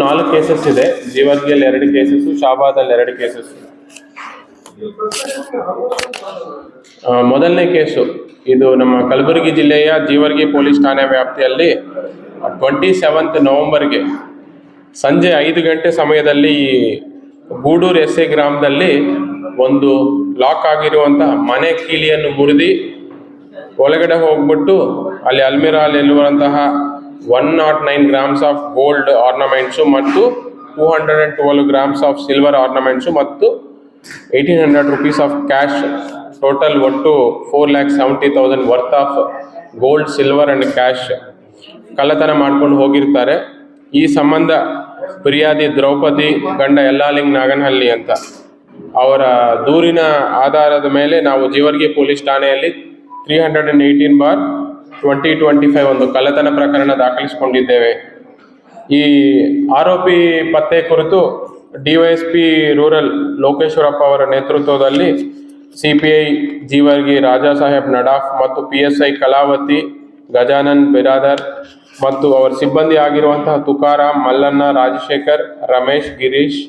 ನಾಲ್ಕು ಕೇಸಸ್ ಇದೆ. ಜೀವರ್ಗಿಯಲ್ಲಿ ಎರಡು ಕೇಸಸ್ ಶಾಬಾದಲ್ಲಿ ಎರಡು ಕೇಸಸ್ ಮೊದಲನೇ ಕೇಸು ಇದು ನಮ್ಮ ಕಲಬುರಗಿ ಜಿಲ್ಲೆಯ ಜೀವರ್ಗಿ ಪೊಲೀಸ್ ಠಾಣೆ ವ್ಯಾಪ್ತಿಯಲ್ಲಿ ಟ್ವೆಂಟಿ ಸೆವೆಂತ್ ನವೆಂಬರ್ಗೆ ಸಂಜೆ ಐದು ಗಂಟೆ ಸಮಯದಲ್ಲಿ ಗೂಡೂರು ಎಸ್ ಎ ಗ್ರಾಮದಲ್ಲಿ ಒಂದು ಲಾಕ್ ಆಗಿರುವಂತಹ ಮನೆ ಕೀಲಿಯನ್ನು ಮುರಿದಿ ಒಳಗಡೆ ಹೋಗ್ಬಿಟ್ಟು ಅಲ್ಲಿ ಅಲ್ಮಿರಾಲ್ ಇರುವಂತಹ one not nine grams of gold ornaments ಮತ್ತು two hundred and twelve grams of silver ornaments ಮತ್ತು eighteen hundred rupees of cash total ಒಟ್ಟು four lakh seventy thousand worth of gold silver and cash ಕಳ್ಳತನ ಮಾಡ್ಕೊಂಡು ಹೋಗಿರ್ತಾರೆ. ಈ ಸಂಬಂಧ ಫಿರ್ಯಾದಿ ದ್ರೌಪದಿ ಗಂಡ ಯಲ್ಲಾಲಿಂಗ್ ನಾಗನಹಳ್ಳಿ ಅಂತ. ಅವರ ದೂರಿನ ಆಧಾರದ ಮೇಲೆ ನಾವು ಜೀವರ್ಗಿ ಪೊಲೀಸ್ ಠಾಣೆಯಲ್ಲಿ three hundred and eighteen bar twenty twenty five ಒಂದು ಕಳ್ಳತನ ಪ್ರಕರಣ ದಾಖಲಿಸಿಕೊಂಡಿದ್ದೇವೆ. ಈ ಆರೋಪಿ ಪತ್ತೆ ಕುರಿತು ಡಿವೈಎಸ್ಪಿ ರೂರಲ್ ಲೋಕೇಶ್ವರಪ್ಪ ಅವರ ನೇತೃತ್ವದಲ್ಲಿ ಸಿಪಿಐ ಜೀವರ್ಗಿ ರಾಜಾ ಸಾಹೇಬ್ ನಡಾಫ್ ಮತ್ತು P S I Kalavati, Gajanan Biradar ಮತ್ತು ಅವರ ಸಿಬ್ಬಂದಿ ಆಗಿರುವಂತಹ ತುಕಾರಾಮ್, ಮಲ್ಲಣ್ಣ, ರಾಜಶೇಖರ್, ರಮೇಶ್, ಗಿರೀಶ್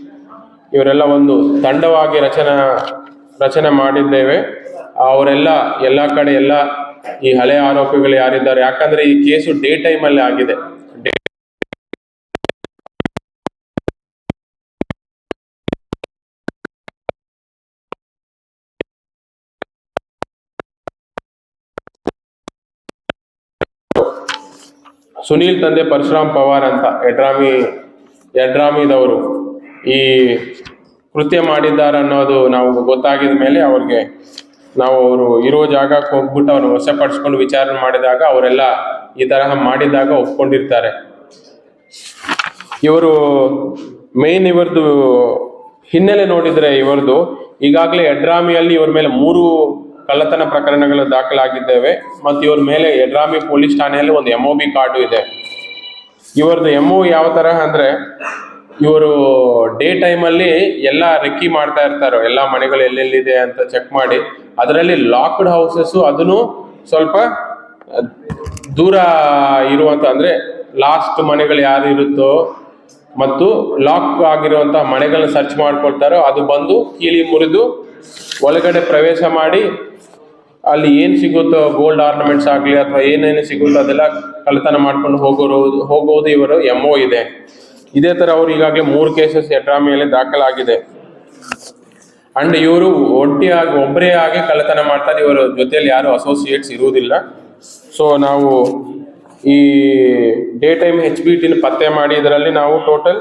ಇವರೆಲ್ಲ ಒಂದು ತಂಡವಾಗಿ ರಚನಾ, ರಚನೆ ಮಾಡಿದ್ದೇವೆ. ಅವರೆಲ್ಲ ಎಲ್ಲ ಕಡೆ ಎಲ್ಲ ಈ ಹಳೆ ಆರೋಪಿಗಳು ಯಾರಿದ್ದಾರೆ? ಯಾಕಂದ್ರೆ ಈ ಕೇಸು ಡೇ ಟೈಮ್ ಅಲ್ಲಿ ಆಗಿದೆ. ಸುನೀಲ್ ತಂದೆ ಪರಶುರಾಮ್ ಪವಾರ್ ಅಂತ ಯಡ್ರಾಮಿ ಯಡ್ರಾಮಿದವರು ಈ ಕೃತ್ಯ ಮಾಡಿದ್ದಾರೆ ಅನ್ನೋದು ನಾವು ಗೊತ್ತಾಗಿದ ಮೇಲೆ ಅವ್ರಿಗೆ ನಾವು ಅವರು ಇರೋ ಜಾಗಕ್ಕೆ ಹೋಗ್ಬಿಟ್ಟು ಅವ್ರನ್ನ ವಶಪಡಿಸ್ಕೊಂಡು ವಿಚಾರಣೆ ಮಾಡಿದಾಗ ಅವರೆಲ್ಲ ಈ ತರಹ ಮಾಡಿದಾಗ ಒಪ್ಕೊಂಡಿರ್ತಾರೆ. ಇವರು ಮೇನ್ ಇವರದು ಹಿನ್ನೆಲೆ ನೋಡಿದ್ರೆ ಇವರದು ಈಗಾಗಲೇ ಎಡ್ರಾಮಿಯಲ್ಲಿ ಇವರ ಮೇಲೆ ಮೂರು ಕಳ್ಳತನ ಪ್ರಕರಣಗಳು ದಾಖಲಾಗಿದ್ದೇವೆ ಮತ್ತು ಇವ್ರ ಮೇಲೆ ಎಡ್ರಾಮಿ ಪೊಲೀಸ್ ಠಾಣೆಯಲ್ಲಿ ಒಂದು ಎಂ ಬಿ ಕಾರ್ಡು ಇದೆ. ಇವ್ರದ್ದು ಎಂ ಯಾವ ತರ ಅಂದ್ರೆ ಇವರು ಡೇ ಟೈಮಲ್ಲಿ ಎಲ್ಲ ರೆಕ್ಕಿ ಮಾಡ್ತಾ ಇರ್ತಾರೆ. ಎಲ್ಲ ಮನೆಗಳು ಎಲ್ಲೆಲ್ಲಿದೆ ಅಂತ ಚೆಕ್ ಮಾಡಿ ಅದರಲ್ಲಿ ಲಾಕ್ಡ್ ಹೌಸಸ್ ಅದನ್ನು ಸ್ವಲ್ಪ ದೂರ ಇರುವಂತ ಅಂದ್ರೆ ಲಾಸ್ಟ್ ಮನೆಗಳು ಯಾರು ಇರುತ್ತೋ ಮತ್ತು ಲಾಕ್ ಆಗಿರುವಂತಹ ಮನೆಗಳನ್ನ ಸರ್ಚ್ ಮಾಡ್ಕೊಳ್ತಾರೋ ಅದು ಬಂದು ಕೀಲಿ ಮುರಿದು ಒಳಗಡೆ ಪ್ರವೇಶ ಮಾಡಿ ಅಲ್ಲಿ ಏನು ಸಿಗುತ್ತೋ ಗೋಲ್ಡ್ ಆರ್ನಮೆಂಟ್ಸ್ ಆಗಲಿ ಅಥವಾ ಏನೇನು ಸಿಗುತ್ತೋ ಅದೆಲ್ಲ ಕಳ್ಳತನ ಮಾಡ್ಕೊಂಡು ಹೋಗೋರು, ಹೋಗೋದು ಇವರು ಎಂ ಇದೆ. ಇದೇ ತರ ಅವ್ರು ಈಗಾಗಲೇ ಮೂರು ಕೇಸಸ್ ಯಡ್ರಾಮಿಯಲ್ಲಿ ದಾಖಲಾಗಿದೆ. ಅಂಡ್ ಇವರು ಒಂಟಿಯಾಗಿ ಒಬ್ಬರೇ ಆಗಿ ಕಳ್ಳತನ ಮಾಡ್ತಾರೆ. ಇವರ ಜೊತೆಯಲ್ಲಿ ಯಾರು ಅಸೋಸಿಯೇಟ್ಸ್ ಇರುವುದಿಲ್ಲ. ಸೊ ನಾವು ಈ ಡೇ ಟೈಮ್ ಹೆಚ್ ಬಿ ಟಿನ ಪತ್ತೆ ಮಾಡಿ, ಇದರಲ್ಲಿ ನಾವು total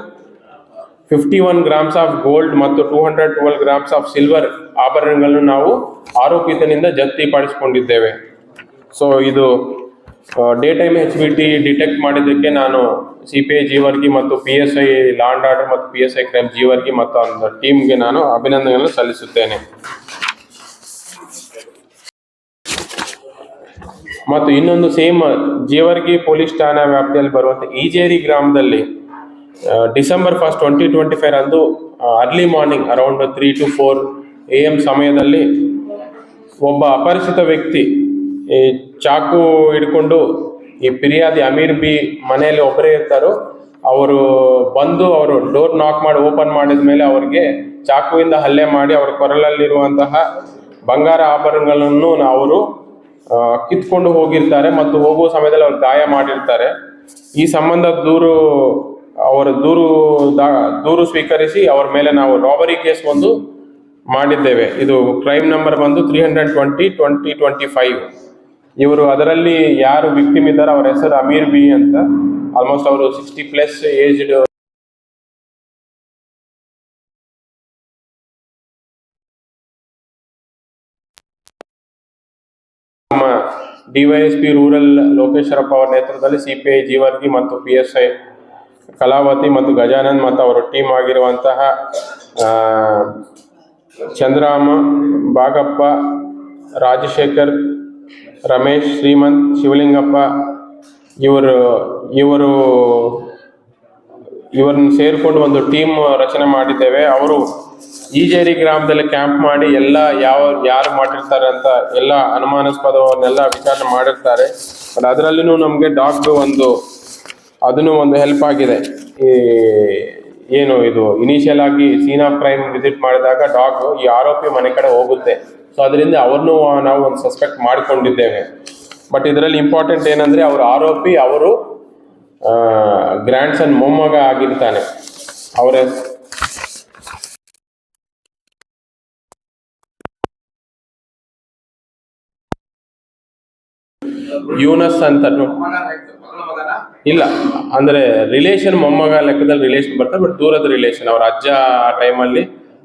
fifty one grams of gold ಮತ್ತು two hundred twelve grams of silver ಆಭರಣಗಳನ್ನು ನಾವು ಆರೋಪಿತನಿಂದ ಜಪ್ತಿ ಪಡಿಸಿಕೊಂಡಿದ್ದೇವೆ ಸೊ ಇದು day time H B T detect ಮಾಡಿದ್ದಕ್ಕೆ ನಾನು ಸಿ ಪಿ ಐ ಜೀವರ್ಗಿ ಮತ್ತು P S I law and order ಮತ್ತು P S I crime Jevargi ಮತ್ತು ಅಂದ ಟೀಮ್ಗೆ ನಾನು ಅಭಿನಂದನೆಗಳನ್ನು ಸಲ್ಲಿಸುತ್ತೇನೆ. ಮತ್ತು ಇನ್ನೊಂದು ಸೇಮ್ ಜೀವರ್ಗಿ ಪೊಲೀಸ್ ಠಾಣಾ ವ್ಯಾಪ್ತಿಯಲ್ಲಿ ಬರುವಂಥ ಈಜೇರಿ ಗ್ರಾಮದಲ್ಲಿ December first twenty twenty five ಅಂದು early morning around three to four A M ಸಮಯದಲ್ಲಿ ಒಬ್ಬ ಅಪರಿಚಿತ ವ್ಯಕ್ತಿ ಚಾಕು ಹಿಡ್ಕೊಂಡು ಈ ಫಿರ್ಯಾದಿ ಅಮೀರ್ ಬಿ ಮನೆಯಲ್ಲಿ ಒಬ್ಬರೇ ಇರ್ತಾರೋ, ಅವರು ಬಂದು ಅವರು ಡೋರ್ ನಾಕ್ ಮಾಡಿ ಓಪನ್ ಮಾಡಿದ ಮೇಲೆ ಅವರಿಗೆ ಚಾಕುವಿಂದ ಹಲ್ಲೆ ಮಾಡಿ ಅವರ ಕೊರಳಲ್ಲಿರುವಂತಹ ಬಂಗಾರ ಆಭರಣಗಳನ್ನು ಅವರು ಕಿತ್ಕೊಂಡು ಹೋಗಿರ್ತಾರೆ ಮತ್ತು ಹೋಗುವ ಸಮಯದಲ್ಲಿ ಅವ್ರು ಗಾಯ ಮಾಡಿರ್ತಾರೆ. ಈ ಸಂಬಂಧ ದೂರು, ಅವರ ದೂರು ದೂರು ಸ್ವೀಕರಿಸಿ ಅವರ ಮೇಲೆ ನಾವು ರಾಬರಿ ಕೇಸ್ ಒಂದು ಮಾಡಿದ್ದೇವೆ. ಇದು ಕ್ರೈಮ್ ನಂಬರ್ ಬಂದು three hundred twenty twenty twenty five ಇವರು ಅದರಲ್ಲಿ ಯಾರು ವಿಕ್ಟಿಮ್ ಇದ್ದಾರೆ ಅವರ ಹೆಸರು ಅಮೀರ್ ಬಿ ಅಂತ. ಆಲ್ಮೋಸ್ಟ್ ಅವರು sixty plus aged DYSP rural Lokeshwarappa ಅವರ ನೇತೃತ್ವದಲ್ಲಿ ಸಿಪಿಐ ಜೀವರ್ಗಿ ಮತ್ತು ಪಿ ಎಸ್ ಐ ಕಲಾವತಿ ಮತ್ತು ಗಜಾನಂದ್ ಮತ್ತು ಅವರ ಟೀಮ್ ಆಗಿರುವಂತಹ ಚಂದ್ರಾಮ ಬಾಗಪ್ಪ ರಾಜಶೇಖರ್ ರಮೇಶ್, ಶ್ರೀಮಂತ್, ಶಿವಲಿಂಗಪ್ಪ ಇವರು ಇವರು, ಇವರನ್ನು ಸೇರಿಕೊಂಡು ಒಂದು ಟೀಮ್ ರಚನೆ ಮಾಡಿದ್ದೇವೆ. ಅವರು ಈಜೇರಿ ಗ್ರಾಮದಲ್ಲಿ ಕ್ಯಾಂಪ್ ಮಾಡಿ ಎಲ್ಲ ಯಾವ, ಯಾರು ಮಾಡಿರ್ತಾರೆ ಅಂತ ಎಲ್ಲ ಅನುಮಾನಾಸ್ಪದವನ್ನೆಲ್ಲ ವಿಚಾರಣೆ ಮಾಡಿರ್ತಾರೆ. ಬಟ್ ಅದರಲ್ಲಿನೂ ನಮಗೆ ಡಾಕ್ಟ್ರು ಒಂದು, ಅದನ್ನು ಒಂದು ಹೆಲ್ಪ್ ಆಗಿದೆ. ಈ ಏನು ಇದು ಇನಿಷಿಯಲ್ ಆಗಿ ಸೀನ್ ಆಫ್ ಕ್ರೈಮ್ ವಿಸಿಟ್ ಮಾಡಿದಾಗ ಡಾಗ್ ಈ ಆರೋಪಿ ಮನೆ ಕಡೆ ಹೋಗುತ್ತೆ. ಸೊ ಅದರಿಂದ ಅವ್ರನ್ನೂ ನಾವು ಒಂದು ಸಸ್ಪೆಕ್ಟ್ ಮಾಡಿಕೊಂಡಿದ್ದೇವೆ. ಬಟ್ ಇದರಲ್ಲಿ ಇಂಪಾರ್ಟೆಂಟ್ ಏನಂದ್ರೆ ಅವ್ರ ಆರೋಪಿ ಅವರು ಗ್ರ್ಯಾಂಡ್ ಸನ್ ಮೊಮ್ಮಗ ಆಗಿರ್ತಾನೆ. ಅವರ ಯೂನಸ್ ಅಂತ. ಇಲ್ಲ. ಅಂದ್ರೆ ರಿಲೇಷನ್ ಮೊಮ್ಮಗ ಲೆಕ್ಕದಲ್ಲಿ ರಿಲೇಷನ್ ಬರ್ತಾರೆ ಬಟ್ ದೂರದ ರಿಲೇಷನ್ ಅವ್ರ ಅಜ್ಜ ಆ ಟೈಮಲ್ಲಿ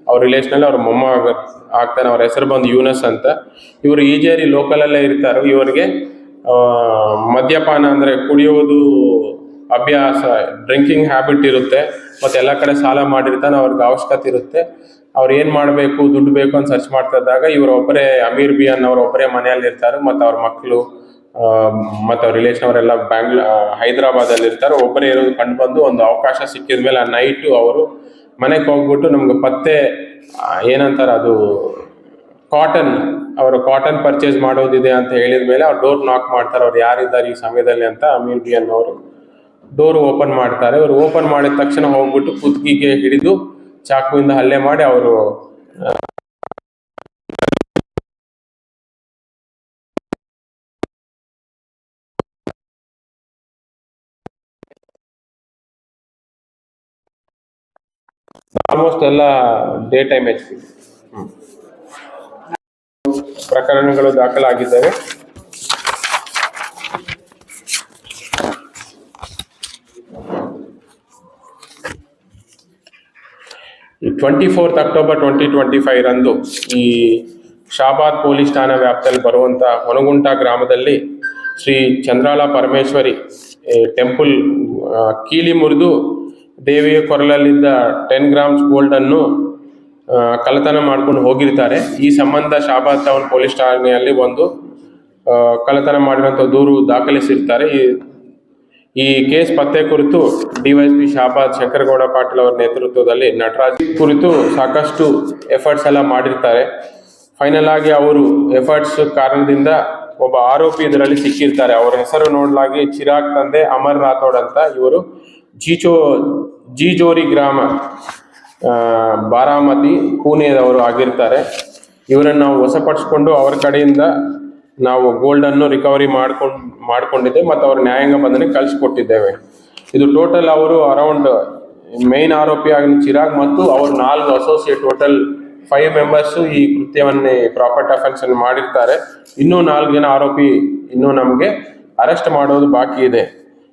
ಅವ್ರ ರಿಲೇಷನ್ ಅಲ್ಲಿ ಅವ್ರ ಮೊಮ್ಮಗ ಆಗ್ತಾನೆ, ಅವ್ರ ಹೆಸರು ಬಂದು ಯೂನಸ್ ಅಂತ. ಇವರು ಈಜೇರಿ ಲೋಕಲ್ ಅಲ್ಲೇ ಇರ್ತಾರೆ. ಇವರಿಗೆ ಮದ್ಯಪಾನ ಅಂದ್ರೆ ಕುಡಿಯುವುದು ಅಭ್ಯಾಸ ಡ್ರಿಂಕಿಂಗ್ ಹ್ಯಾಬಿಟ್ ಇರುತ್ತೆ. ಮತ್ತೆ ಎಲ್ಲ ಕಡೆ ಸಾಲ ಮಾಡಿರ್ತಾನೆ, ಅವ್ರಿಗೆ ಅವಶ್ಯಕತೆ ಇರುತ್ತೆ. ಅವ್ರು ಏನ್ ಮಾಡಬೇಕು, ದುಡ್ಡು ಬೇಕು ಅಂತ ಸರ್ಚ್ ಮಾಡ್ತಾ ಇದ್ದಾಗ ಇವ್ರ ಒಬ್ಬರೇ ಅಮೀರ್ ಬಿಯನ್ ಅವ್ರ ಒಬ್ಬರೇ ಮನೆಯಲ್ಲಿ ಇರ್ತಾರೆ ಮತ್ತೆ ಅವ್ರ ಮಕ್ಕಳು ಮತ್ತು ಅವ್ರ ರಿಲೇಷನ್ ಅವರೆಲ್ಲ ಬ್ಯಾಂಗ್ಲ ಹೈದರಾಬಾದಲ್ಲಿ ಇರ್ತಾರೆ ಒಬ್ಬರೇ ಇರೋದು ಕಂಡು ಬಂದು ಒಂದು ಅವಕಾಶ ಸಿಕ್ಕಿದ ಮೇಲೆ ಆ ನೈಟು ಅವರು ಮನೆಗೆ ಹೋಗ್ಬಿಟ್ಟು ನಮ್ಗೆ ಪತ್ತೆ ಏನಂತಾರೆ ಅದು ಕಾಟನ್ ಅವರು ಕಾಟನ್ ಪರ್ಚೇಸ್ ಮಾಡೋದಿದೆ ಅಂತ ಹೇಳಿದ ಮೇಲೆ ಅವ್ರು ಡೋರ್ ನಾಕ್ ಮಾಡ್ತಾರೆ. ಅವ್ರು ಯಾರಿದ್ದಾರೆ ಈ ಸಮಯದಲ್ಲಿ ಅಂತ ಅಮೀರ್ ಬಿ ಅನ್ನೋರು. ಡೋರ್ ಓಪನ್ ಮಾಡ್ತಾರೆ. ಅವ್ರು ಓಪನ್ ಮಾಡಿದ ತಕ್ಷಣ ಹೋಗ್ಬಿಟ್ಟು ಕುತ್ತಿಗೆಗೆ ಹಿಡಿದು ಚಾಕುವಿಂದ ಹಲ್ಲೆ ಮಾಡಿ ಅವರು ಆಲ್ಮೋಸ್ಟ್ ಎಲ್ಲ ಡೇ ಟೈಮ್ ಎಚ್ ಪಿ ಪ್ರಕರಣಗಳು ದಾಖಲಾಗಿದ್ದಾವೆ. Twenty fourth October twenty twenty five ರಂದು ಈ ಶಾಬಾದ್ ಪೊಲೀಸ್ ಠಾಣಾ ವ್ಯಾಪ್ತಿಯಲ್ಲಿ ಬರುವಂತ ಹೊನಗುಂಟ ಗ್ರಾಮದಲ್ಲಿ ಶ್ರೀ ಚಂದ್ರಾಳ ಪರಮೇಶ್ವರಿ ಟೆಂಪಲ್ ಕೀಲಿ ಮುರಿದು ದೇವಿಯ ಕೊರಲಲ್ಲಿದ್ದ ಟೆನ್ ಗ್ರಾಮ್ಸ್ ಗೋಲ್ಡ್ ಅನ್ನು ಆ, ಕಳ್ಳತನ ಮಾಡ್ಕೊಂಡು ಹೋಗಿರ್ತಾರೆ. ಈ ಸಂಬಂಧ ಶಾಬಾದ್ ಟೌನ್ ಪೊಲೀಸ್ ಠಾಣೆಯಲ್ಲಿ ಒಂದು ಕಳ್ಳತನ ಮಾಡಿರುವಂಥ ದೂರು ದಾಖಲಿಸಿರ್ತಾರೆ. ಈ ಈ ಕೇಸ್ ಪತ್ತೆ ಕುರಿತು ಡಿವೈಎಸ್ಪಿ ಶಾಬಾದ್ ಶಂಕರಗೌಡ ಪಾಟೀಲ್ ಅವರ ನೇತೃತ್ವದಲ್ಲಿ ನಟರಾಜ್ ಕುರಿತು ಸಾಕಷ್ಟು ಎಫರ್ಟ್ಸ್ ಎಲ್ಲ ಮಾಡಿರ್ತಾರೆ. ಫೈನಲ್ ಆಗಿ ಅವರು ಎಫರ್ಟ್ಸ್ ಕಾರಣದಿಂದ ಒಬ್ಬ ಆರೋಪಿ ಇದರಲ್ಲಿ ಸಿಕ್ಕಿರ್ತಾರೆ. ಅವರ ಹೆಸರು ನೋಡಲಾಗಿ ಚಿರಾಗ್ ತಂದೆ ಅಮರ್ ರಾಥೋಡ್ ಅಂತ ಇವರು ಜೀಚೋ, ಜೀಜೋರಿ ಗ್ರಾಮ ಬಾರಾಮತಿ ಪುಣೆಯವರು ಆಗಿರ್ತಾರೆ. ಇವರನ್ನು ನಾವು ವಶಪಡಿಸ್ಕೊಂಡು ಅವರ ಕಡೆಯಿಂದ ನಾವು ಗೋಲ್ಡನ್ನು ರಿಕವರಿ ಮಾಡ್ಕೊಂಡು ಮಾಡಿಕೊಂಡಿದ್ದೆ ಮತ್ತು ಅವ್ರ ನ್ಯಾಯಾಂಗ ಬಂಧನಕ್ಕೆ ಕಳಿಸ್ಕೊಟ್ಟಿದ್ದೇವೆ ಇದು ಟೋಟಲ್ ಅವರು ಅರೌಂಡ್ ಮೇನ್ ಆರೋಪಿ ಆಗಿನ ಚಿರಾಗ್ ಮತ್ತು ಅವ್ರ ನಾಲ್ಕು ಅಸೋಸಿಯೇಟ್ ಟೋಟಲ್ ಫೈವ್ ಮೆಂಬರ್ಸು ಈ ಕೃತ್ಯವನ್ನೇ ಪ್ರಾಪರ್ಟಿ ಅಫೆನ್ಸ್ ಮಾಡಿರ್ತಾರೆ. ಇನ್ನೂ ನಾಲ್ಕು ಜನ ಆರೋಪಿ ಇನ್ನೂ ನಮಗೆ ಅರೆಸ್ಟ್ ಮಾಡೋದು ಬಾಕಿ ಇದೆ.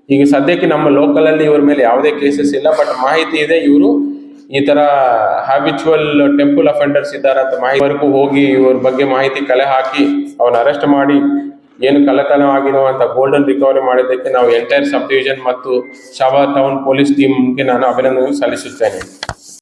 ಈಗ ಸದ್ಯಕ್ಕೆ ನಮ್ಮ ಲೋಕಲ್ ಅಲ್ಲಿ ಇವ್ರ ಮೇಲೆ ಯಾವುದೇ ಕೇಸಸ್ ಇಲ್ಲ ಬಟ್ ಮಾಹಿತಿ ಇದೆ. ಇವರು ಈ ತರ ಹ್ಯಾಬಿಚುವಲ್ ಟೆಂಪಲ್ ಅಫೆಂಡರ್ಸ್ ಇದ್ದಾರೆ ಅಂತ ಮಾಹಿತಿ ಹೋಗಿ ಇವ್ರ ಬಗ್ಗೆ ಮಾಹಿತಿ ಕಲೆ ಹಾಕಿ ಅವನ ಅರೆಸ್ಟ್ ಮಾಡಿ ಏನು ಕಳ್ಳತನ ಅಂತ ಗೋಲ್ಡನ್ ರಿಕವರಿ ಮಾಡಿದ್ದಕ್ಕೆ ನಾವು ಎಂಟೈರ್ ಸಬ್ ಡಿವಿಷನ್ ಮತ್ತು ಶವ ಟೌನ್ ಪೊಲೀಸ್ ಟೀಮ್ಗೆ ನಾನು ಅಭಿನಂದನೆ ಸಲ್ಲಿಸುತ್ತೇನೆ.